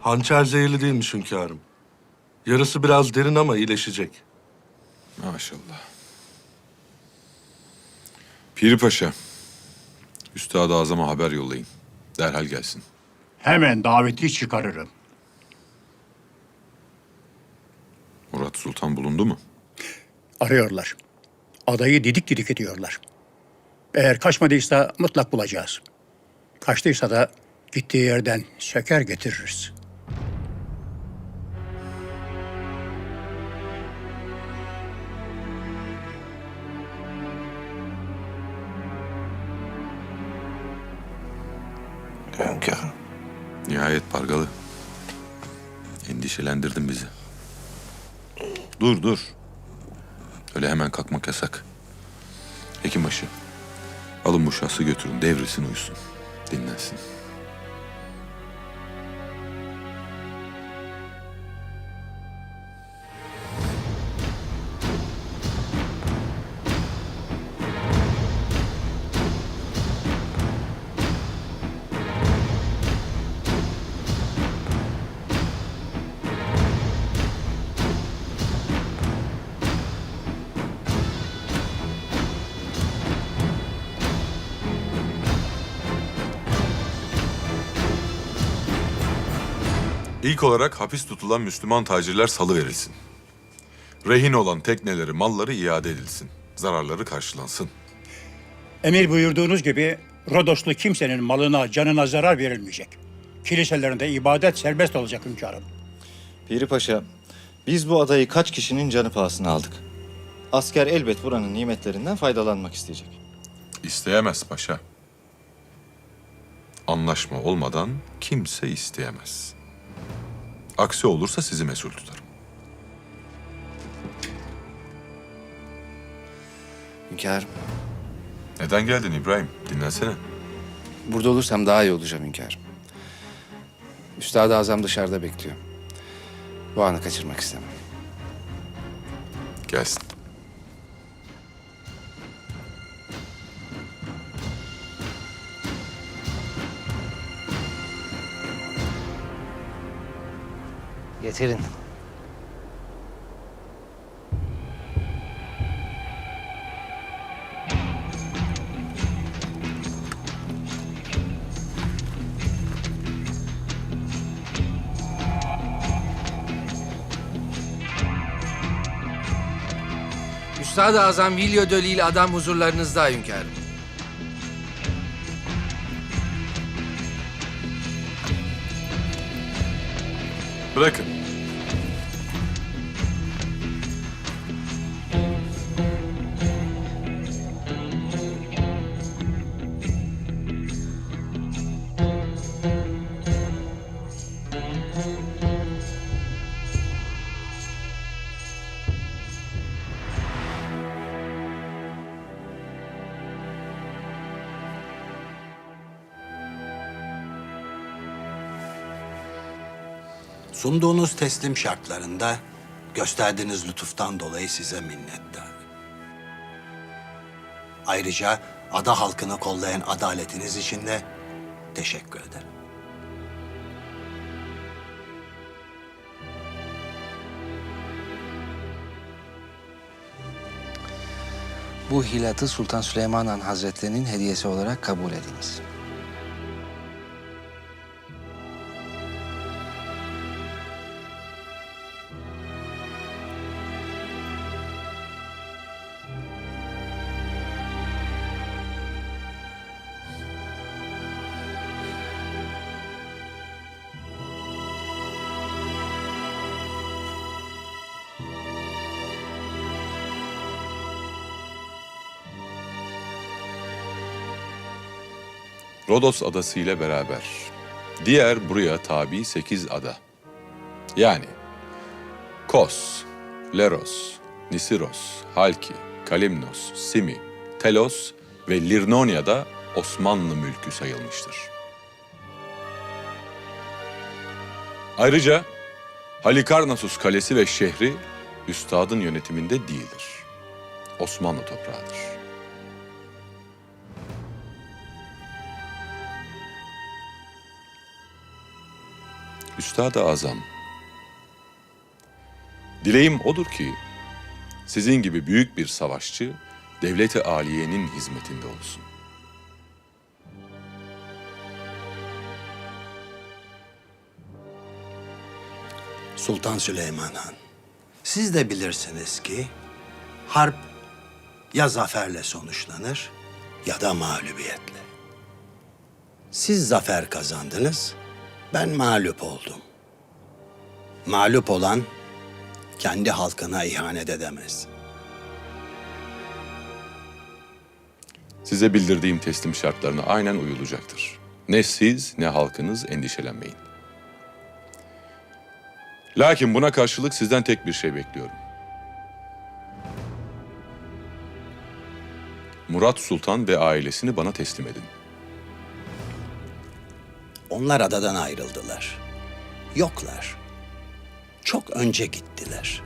Hançer zehirli değilmiş hünkârım. Yarısı biraz derin ama iyileşecek. Maşallah. Piri Paşa, Üstad-ı Azam'a haber yollayın. Derhal gelsin. Hemen daveti çıkarırım. Murat Sultan bulundu mu? Arıyorlar. Adayı didik didik ediyorlar. Eğer kaçmadıysa mutlak bulacağız. Kaçtıysa da gittiği yerden söker getiririz. Hünkârım. Nihayet Pargalı. Endişelendirdin bizi. Dur dur. Öyle hemen kalkmak yasak. Hekimbaşı. Alın bu şahsı götürün. Devrilsin uyusun. Dinlensin. İlk olarak hapis tutulan Müslüman tacirler salı verilsin. Rehin olan tekneleri, malları iade edilsin. Zararları karşılansın. Emir buyurduğunuz gibi Rodoslu kimsenin malına, canına zarar verilmeyecek. Kiliselerinde ibadet serbest olacak hünkârım. Piri Paşa, biz bu adayı kaç kişinin canı pahasına aldık. Asker elbet buranın nimetlerinden faydalanmak isteyecek. İsteyemez paşa. Anlaşma olmadan kimse isteyemez. Aksi olursa sizi mesul tutarım. Hünkârım, Neden geldin İbrahim? Dinlensene. burada olursam daha iyi olacağım hünkârım. Üstad-ı Azam dışarıda bekliyor. Bu anı kaçırmak istemem. Gelsin. Getirin. Üstad-ı Azam Vilyo Dölü ile adam huzurlarınızda hünkârım. Bırakın. Sunduğunuz teslim şartlarında gösterdiğiniz lütuftan dolayı size minnettar. Ayrıca ada halkını kollayan adaletiniz için de teşekkür ederim. Bu hilatı Sultan Süleyman Han Hazretlerinin hediyesi olarak kabul ediniz. Rodos adası ile beraber diğer buraya tabi sekiz ada. Yani Kos, Leros, Nisiros, Halki, Kalimnos, Simi, Telos ve Lirnonia'da Osmanlı mülkü sayılmıştır. Ayrıca Halikarnassus Kalesi ve şehri üstadın yönetiminde değildir. Osmanlı toprağıdır. Üstad-ı Azam, dileğim odur ki sizin gibi büyük bir savaşçı devleti aliyenin hizmetinde olsun. Sultan Süleyman Han. Siz de bilirsiniz ki harp ya zaferle sonuçlanır ya da mağlubiyetle. Siz zafer kazandınız, ben mağlup oldum. Mağlup olan kendi halkına ihanet edemez. Size bildirdiğim teslim şartlarına aynen uyulacaktır. Ne siz ne halkınız endişelenmeyin. Lakin buna karşılık sizden tek bir şey bekliyorum. Murat Sultan ve ailesini bana teslim edin. Onlar adadan ayrıldılar. Yoklar. Çok önce gittiler.